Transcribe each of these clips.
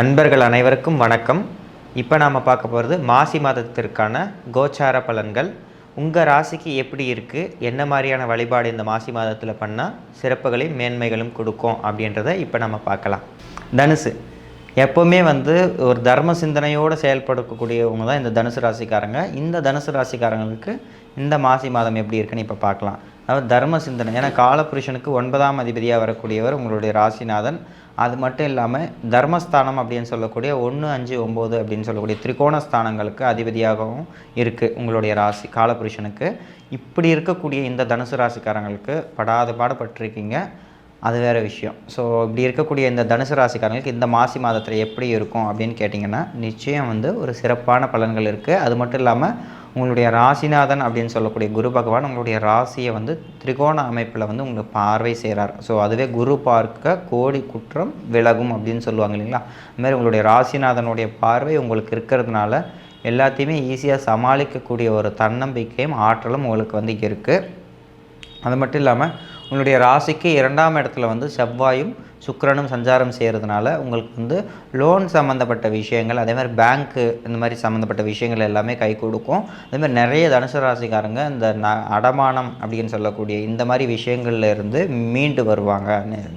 அன்பர்கள் அனைவருக்கும் வணக்கம். இப்போ நாம் பார்க்க போகிறது மாசி மாதத்திற்கான கோச்சார பலன்கள். உங்கள் ராசிக்கு எப்படி இருக்குது என்ன மாதிரியான வழிபாடு இந்த மாசி மாதத்தில் பண்ணால் சிறப்புகளையும் மேன்மைகளும் கொடுக்கும் அப்படின்றத இப்போ நம்ம பார்க்கலாம். தனுசு. எப்போவுமே வந்து ஒரு தர்ம சிந்தனையோடு செயல்படக்கூடியவங்க தான் இந்த தனுசு ராசிக்காரங்க. இந்த தனுசு ராசிக்காரங்களுக்கு இந்த மாசி மாதம் எப்படி இருக்குன்னு இப்போ பார்க்கலாம். அதாவது தர்ம சிந்தனை. ஏன்னா காலபுருஷனுக்கு ஒன்பதாம் அதிபதியாக வரக்கூடியவர் உங்களுடைய ராசிநாதன். அது மட்டும் இல்லாமல் தர்மஸ்தானம் அப்படின்னு சொல்லக்கூடிய ஒன்று அஞ்சு ஒம்பது அப்படின்னு சொல்லக்கூடிய திரிகோண ஸ்தானங்களுக்கு அதிபதியாகவும் இருக்குது உங்களுடைய ராசி காலபுருஷனுக்கு. இப்படி இருக்கக்கூடிய இந்த தனுசு ராசிக்காரங்களுக்கு படாத பாடுபட்டிருக்கீங்க. அது வேறு விஷயம். ஸோ இப்படி இருக்கக்கூடிய இந்த தனுசு ராசிக்காரங்களுக்கு இந்த மாசி மாதத்தில் எப்படி இருக்கும் அப்படின்னு கேட்டிங்கன்னா நிச்சயம் வந்து ஒரு சிறப்பான பலன்கள் இருக்குது அது மட்டும் இல்லாமல் உங்களுடைய ராசிநாதன் அப்படின்னு சொல்லக்கூடிய குரு பகவான் உங்களுடைய ராசியை வந்து திரிகோண அமைப்பில் வந்து உங்களுக்கு பார்வை செய்கிறார் ஸோ அதுவே குரு பார்க்க கோடி குற்றம் விலகும் அப்படின்னு சொல்லுவாங்க இல்லைங்களா? அதுமாதிரி உங்களுடைய ராசிநாதனுடைய பார்வை உங்களுக்கு இருக்கிறதுனால எல்லாத்தையுமே ஈஸியாக சமாளிக்கக்கூடிய ஒரு தன்னம்பிக்கையும் ஆற்றலும் உங்களுக்கு வந்து இருக்குது அது மட்டும் இல்லாமல் உங்களுடைய ராசிக்கு இரண்டாம் இடத்துல வந்து செவ்வாயும் சுக்கரனும் சஞ்சாரம் செய்கிறதுனால உங்களுக்கு வந்து லோன் சம்மந்தப்பட்ட விஷயங்கள் அதே மாதிரி பேங்க்கு இந்த மாதிரி சம்மந்தப்பட்ட விஷயங்கள் எல்லாமே கை கொடுக்கும். அதே மாதிரி நிறைய தனுசு ராசிக்காரங்க இந்த ந அடமானம் அப்படின்னு சொல்லக்கூடிய இந்த மாதிரி விஷயங்கள்ல இருந்து மீண்டு வருவாங்க.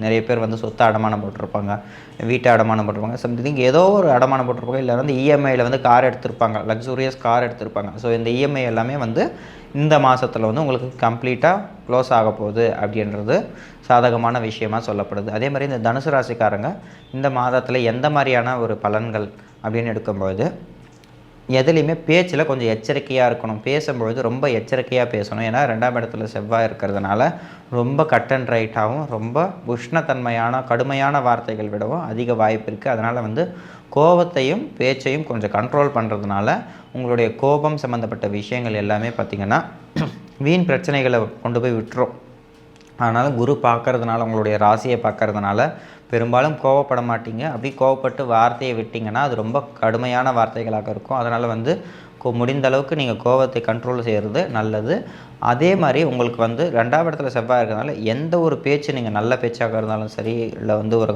நிறைய பேர் வந்து சொத்து அடமானம் போட்டிருப்பாங்க வீட்டை அடமானம் போட்டிருப்பாங்க. சம்திங் ஏதோ ஒரு அடமானம் போட்டிருப்பாங்க இல்லை வந்து இஎம்ஐயில் வந்து கார் எடுத்திருப்பாங்க லக்ஸூரியஸ் கார் எடுத்திருப்பாங்க. ஸோ இந்த இஎம்ஐ எல்லாமே வந்து இந்த மாதத்தில் வந்து உங்களுக்கு கம்ப்ளீட்டாக க்ளோஸ் ஆக போகுது அப்படின்றது சாதகமான விஷயமா சொல்லப்படுது. அதே மாதிரி இந்த தனுசு ராசிக்காரங்க இந்த மாதத்தில் எந்த மாதிரியான ஒரு பலன்கள் அப்படின்னு எடுக்கும்போது எதுலேயுமே பேச்சில் கொஞ்சம் எச்சரிக்கையாக இருக்கணும். பேசும்பொழுது ரொம்ப எச்சரிக்கையாக பேசணும். ஏன்னா ரெண்டாம் இடத்துல செவ்வாய் இருக்கிறதுனால ரொம்ப கட் அண்ட் ரைட்டாகவும் ரொம்ப உஷ்ணத்தன்மையான கடுமையான வார்த்தைகள் விடவும் அதிக வாய்ப்பு இருக்குது அதனால் வந்து கோபத்தையும் பேச்சையும் கொஞ்சம் கண்ட்ரோல் பண்ணுறதுனால உங்களுடைய கோபம் சம்மந்தப்பட்ட விஷயங்கள் எல்லாமே பார்த்திங்கன்னா வீண் பிரச்சனைகளை கொண்டு போய் விட்டுரும். ஆனாலும் குரு பார்க்கறதுனால உங்களுடைய ராசியை பார்க்கறதுனால பெரும்பாலும் கோவப்பட மாட்டீங்க. அப்படி கோவப்பட்டு வார்த்தையை விட்டிங்கன்னா அது ரொம்ப கடுமையான வார்த்தைகளாக இருக்கும். அதனால் வந்து முடிந்த அளவுக்கு நீங்கள் கோவத்தை கண்ட்ரோல் செய்கிறது நல்லது. அதே மாதிரி உங்களுக்கு வந்து ரெண்டாம் இடத்துல செவ்வாய் இருக்கிறதுனால எந்த ஒரு பேச்சு நீங்கள் நல்ல பேச்சாக இருந்தாலும் சரி இல்லை வந்து ஒரு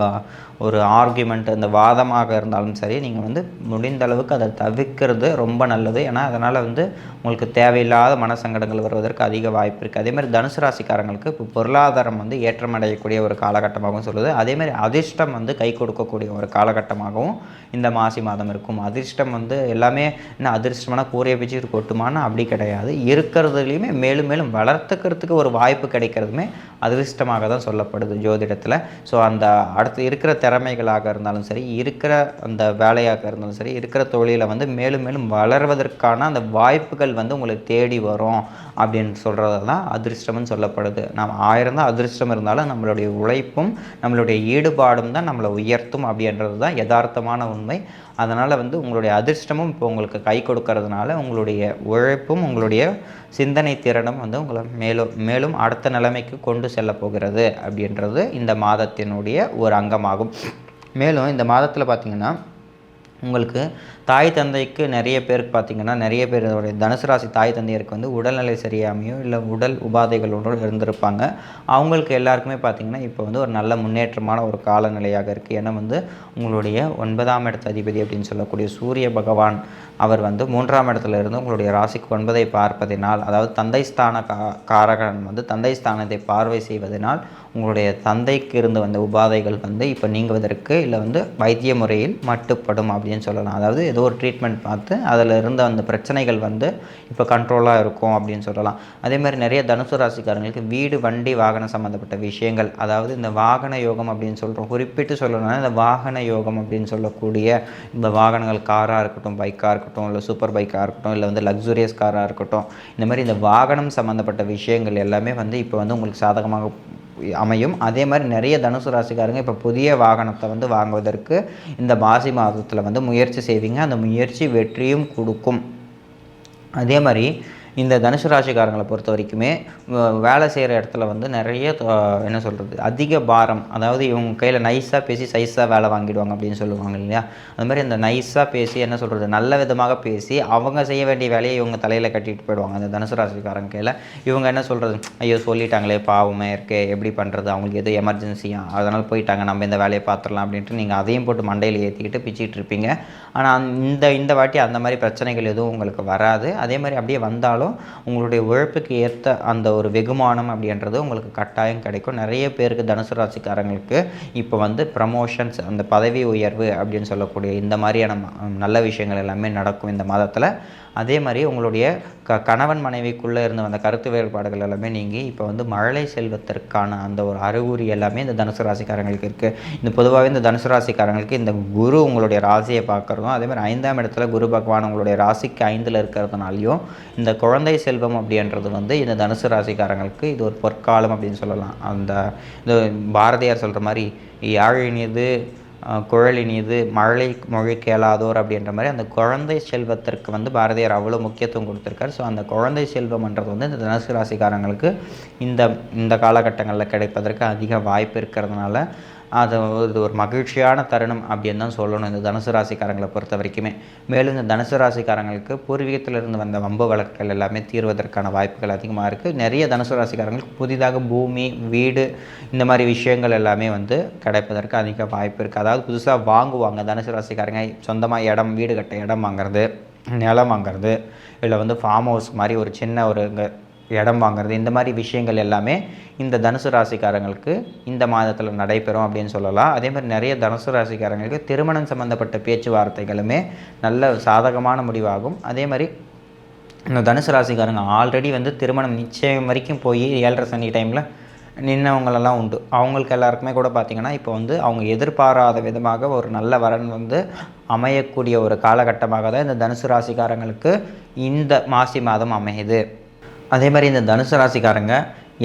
ஒரு ஆர்குமெண்ட் இந்த வாதமாக இருந்தாலும் சரி நீங்கள் வந்து முடிந்த அளவுக்கு அதை தவிர்க்கிறது ரொம்ப நல்லது. ஏன்னா அதனால் வந்து உங்களுக்கு தேவையில்லாத மனசங்கடங்கள் வருவதற்கு அதிக வாய்ப்பு இருக்குது அதே மாதிரி தனுசு ராசிக்காரங்களுக்கு இப்போ பொருளாதாரம் வந்து ஏற்றமடையக்கூடிய ஒரு காலகட்டமாகவும் சொல்லுது. அதேமாதிரி அதிர்ஷ்டம் வந்து கை கொடுக்கக்கூடிய ஒரு காலகட்டமாகவும் இந்த மாசி மாதம் இருக்கும். அதிர்ஷ்டம் வந்து எல்லாமே என்ன அதிர்ஷ்டமான கூரையை பிச்சு கொட்டுமான்னு அப்படி கிடையாது. இருக்கிறதுலையுமே மேலும் மேலும் வளர்த்துக்கிறதுக்கு ஒரு வாய்ப்பு கிடைக்கிறதுமே அதிர்ஷ்டமாக தான் சொல்லப்படுது ஜோதிடத்தில். ஸோ அந்த அடுத்து இருக்கிற திறமைகளாக இருந்தாலும் சரி இருக்கிற அந்த வேலையாக இருந்தாலும் சரி இருக்கிற தொழிலை வந்து மேலும் மேலும் வளர்வதற்கான அந்த வாய்ப்புகள் வந்து உங்களுக்கு தேடி வரும் அப்படின்னு சொல்கிறது தான் அதிர்ஷ்டம்னு சொல்லப்படுது. நாம் ஆயிரம் தான் அதிர்ஷ்டம் இருந்தாலும் நம்மளுடைய உழைப்பும் நம்மளுடைய ஈடுபாடும் தான் நம்மளை உயர்த்தும் அப்படின்றது தான் யதார்த்தமான உண்மை. அதனால் வந்து உங்களுடைய அதிர்ஷ்டமும் இப்போ உங்களுக்கு கை கொடுக்கறதுனால உங்களுடைய உழைப்பும் உங்களுடைய சிந்தனை திறனும் வந்து உங்களை மேலும் மேலும் அடுத்த நிலைமைக்கு கொண்டு செல்ல போகிறது அப்படின்றது இந்த மாதத்தினுடைய ஒரு அங்கமாகும். மேலும் இந்த மாதத்தில் பார்த்திங்கன்னா உங்களுக்கு தாய் தந்தைக்கு நிறைய பேருக்கு பார்த்தீங்கன்னா நிறைய பேருடைய தனுசு ராசி தாய் தந்தையருக்கு வந்து உடல்நிலை சரியாமையோ இல்லை உடல் உபாதைகளோடு இருந்திருப்பாங்க. அவங்களுக்கு எல்லாருக்குமே பார்த்தீங்கன்னா இப்போ வந்து ஒரு நல்ல முன்னேற்றமான ஒரு காலநிலையாக இருக்குது ஏன்னா வந்து உங்களுடைய ஒன்பதாம் இடத்து அதிபதி அப்படின்னு சொல்லக்கூடிய சூரிய பகவான் அவர் வந்து மூன்றாம் இடத்துல இருந்து உங்களுடைய ராசிக்கு ஒன்பதை பார்ப்பதினால் அதாவது தந்தை ஸ்தான கா காரகன் வந்து தந்தை ஸ்தானத்தை பார்வை செய்வதனால் உங்களுடைய தந்தைக்கு இருந்து வந்த உபாதைகள் வந்து இப்போ நீங்குவதற்கு இல்லை வந்து வைத்திய முறையில் மட்டுப்படும் அப்படின்னு சொல்லலாம். அதாவது ஏதோ ஒரு ட்ரீட்மெண்ட் பார்த்து அதில் இருந்த அந்த பிரச்சனைகள் வந்து இப்போ கண்ட்ரோலாக இருக்கும் அப்படின்னு சொல்லலாம். அதே மாதிரி நிறைய தனுசு ராசிக்காரங்களுக்கு வீடு வண்டி வாகனம் சம்மந்தப்பட்ட விஷயங்கள் அதாவது இந்த வாகன யோகம் அப்படின்னு சொல்கிறோம் குறிப்பிட்டு சொல்லணும்னா இந்த வாகன யோகம் அப்படின்னு சொல்லக்கூடிய இந்த வாகனங்கள் காராக இருக்கட்டும் பைக்காக இருக்கட்டும் இல்லை சூப்பர் பைக்காக இருக்கட்டும் இல்லை வந்து லக்ஸூரியஸ் காராக இருக்கட்டும் இந்த மாதிரி இந்த வாகனம் சம்மந்தப்பட்ட விஷயங்கள் எல்லாமே வந்து இப்போ வந்து உங்களுக்கு சாதகமாக அமையும். அதே மாதிரி நிறைய தனுசு ராசிக்காரங்க இப்போ புதிய வாகனத்தை வந்து வாங்குவதற்கு இந்த மாசி மாதத்தில் வந்து முயற்சி செய்வீங்க. அந்த முயற்சி வெற்றியும் கொடுக்கும். அதே மாதிரி இந்த தனுசு ராசிக்காரங்களை பொறுத்த வரைக்குமே வேலை செய்கிற இடத்துல வந்து நிறைய என்ன சொல்கிறது அதிக பாரம் அதாவது இவங்க கையில் நைஸாக பேசி சைஸாக வேலை வாங்கிடுவாங்க அப்படின்னு சொல்லுவாங்க இல்லையா? அது மாதிரி இந்த நைஸாக பேசி என்ன சொல்கிறது நல்ல விதமாக பேசி அவங்க செய்ய வேண்டிய வேலையை இவங்க தலையில் கட்டிட்டு போயிடுவாங்க. அந்த தனுசு ராசிக்காரங்க கையில் இவங்க என்ன சொல்கிறது ஐயோ சொல்லிட்டாங்களே பாவமே இருக்கே எப்படி பண்ணுறது அவங்களுக்கு எது எமர்ஜென்சியாக அதனால் போயிட்டாங்க நம்ம இந்த வேலையை பார்த்துடலாம் அப்படின்ட்டு நீங்கள் அதையும் போட்டு மண்டையில் ஏற்றிக்கிட்டு பிச்சிட்டு இருப்பீங்க. ஆனால் இந்த இந்த வாட்டி அந்த மாதிரி பிரச்சனைகள் எதுவும் உங்களுக்கு வராது. அதே மாதிரி அப்படியே வந்தாலும் உங்களுடைய உழைப்புக்கு ஏற்ற அந்த ஒரு வெகுமானம் அப்படின்றது உங்களுக்கு கட்டாயம் கிடைக்கும். நிறைய பேருக்கு தனுசு ராசிக்காரங்களுக்கு இப்போ வந்து ப்ரமோஷன்ஸ் அந்த பதவி உயர்வு அப்படின்னு சொல்லக்கூடிய இந்த மாதிரியான ம- நல்ல விஷயங்கள் எல்லாமே நடக்கும் இந்த மாதத்தில். அதே மாதிரி உங்களுடைய க கணவன் மனைவிக்குள்ளே இருந்த வந்த கருத்து வேறுபாடுகள் எல்லாமே நீங்கள் இப்போ வந்து மழலை செல்வத்திற்கான அந்த ஒரு அறிகுறி எல்லாமே இந்த தனுசு ராசிக்காரங்களுக்கு இருக்குது இந்த பொதுவாகவே இந்த தனுசு ராசிக்காரங்களுக்கு இந்த குரு உங்களுடைய ராசியை பார்க்குறதும் அதேமாதிரி ஐந்தாம் இடத்துல குரு பகவான் உங்களுடைய ராசிக்கு ஐந்தில் இருக்கிறதுனாலையும் இந்த குழந்தை செல்வம் அப்படின்றது வந்து இந்த தனுசு ராசிக்காரங்களுக்கு இது ஒரு பொற்காலம் அப்படின்னு சொல்லலாம். அந்த இந்த பாரதியார் சொல்கிற மாதிரி யாழினியது அஹ், குழலினிது மழை மொழி கேளாதோர் அப்படின்ற மாதிரி அந்த குழந்தை செல்வத்திற்கு வந்து பாரதியார் அவ்வளோ முக்கியத்துவம் கொடுத்துருக்காரு. ஸோ அந்த குழந்தை செல்வம்ன்றது வந்து இந்த தனுசு ராசிக்காரங்களுக்கு இந்த இந்த காலகட்டங்களில் கிடைப்பதற்கு அதிக வாய்ப்பு இருக்கிறதுனால அது இது ஒரு மகிழ்ச்சியான தருணம் அப்படின்னு தான் சொல்லணும் இந்த தனுசு ராசிக்காரங்களை பொறுத்த வரைக்குமே. மேலும் இந்த தனுசு ராசிக்காரங்களுக்கு பூர்வீகத்திலிருந்து வந்த வம்பு வழக்குகள் எல்லாமே தீர்வதற்கான வாய்ப்புகள் அதிகமாக இருக்குது நிறைய தனுசு ராசிக்காரங்களுக்கு புதிதாக பூமி வீடு இந்த மாதிரி விஷயங்கள் எல்லாமே வந்து கிடைப்பதற்கு அதிக வாய்ப்பு இருக்குது அதாவது புதுசாக வாங்குவாங்க தனுசு ராசிக்காரங்க. சொந்தமாக இடம் வீடு கட்ட இடம் வாங்குறது நிலம் வாங்குறது இல்லை வந்து ஃபார்ம் ஹவுஸ் மாதிரி ஒரு சின்ன ஒரு இடம் வாங்குறது இந்த மாதிரி விஷயங்கள் எல்லாமே இந்த தனுசு ராசிக்காரங்களுக்கு இந்த மாதத்தில் நடைபெறும் அப்படின்னு சொல்லலாம். அதே மாதிரி நிறைய தனுசு ராசிக்காரங்களுக்கு திருமணம் சம்மந்தப்பட்ட பேச்சுவார்த்தைகளுமே நல்ல சாதகமான முடிவாகும். அதே மாதிரி இந்த தனுசு ராசிக்காரங்க ஆல்ரெடி வந்து திருமணம் நிச்சயம் வரைக்கும் போய் ஏழரை சனி டைமில் நின்னவங்களெல்லாம் உண்டு. அவங்களுக்கு எல்லாருக்குமே கூட பார்த்திங்கன்னா இப்போ வந்து அவங்க எதிர்பாராத விதமாக ஒரு நல்ல வரன் வந்து அமையக்கூடிய ஒரு காலகட்டமாக தான் இந்த தனுசு ராசிக்காரங்களுக்கு இந்த மாசி மாதம் அமையுது. அதே மாதிரி இந்த தனுசு ராசிக்காரங்க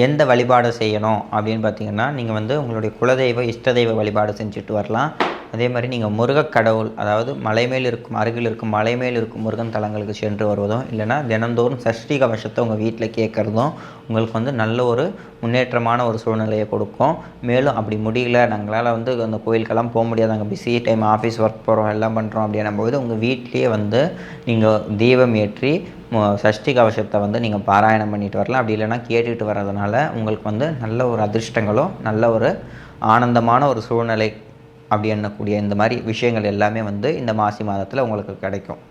எந்த வழிபாடு செய்யணும் அப்படின்னு பார்த்தீங்கன்னா நீங்கள் வந்து உங்களுடைய குலதெய்வ இஷ்ட தெய்வ வழிபாடு செஞ்சுட்டு வரலாம். அதே மாதிரி நீங்கள் முருகக் கடவுள் அதாவது மலை மேல் இருக்கும் அருகில் இருக்கும் மலை மேல் இருக்கும் முருகன் தலங்களுக்கு சென்று வருவதும் இல்லைன்னா தினந்தோறும் சஷ்டி கவசத்தை உங்கள் வீட்டில் கேட்குறதும் உங்களுக்கு வந்து நல்ல ஒரு முன்னேற்றமான ஒரு சூழ்நிலையை கொடுக்கும். மேலும் அப்படி முடியல நாங்களால் வந்து அந்த கோயிலுக்கெல்லாம் போக முடியாது. நாங்கள் பிஸி டைம் ஆஃபீஸ் ஒர்க் போகிறோம் எல்லாம் பண்ணுறோம் அப்படின்னும் போது உங்கள் வீட்லேயே வந்து நீங்கள் தீபம் ஏற்றி சஷ்டி கவசத்தை வந்து நீங்கள் பாராயணம் பண்ணிட்டு வரலாம். அப்படி இல்லைன்னா கேட்டுட்டு வர்றதுனால உங்களுக்கு வந்து நல்ல ஒரு அதிர்ஷ்டங்களோ நல்ல ஒரு ஆனந்தமான ஒரு சூழ்நிலை அப்படி எண்ணக்கூடிய இந்த மாதிரி விஷயங்கள் எல்லாமே வந்து இந்த மாசி மாதத்தில் உங்களுக்கு கிடைக்கும்.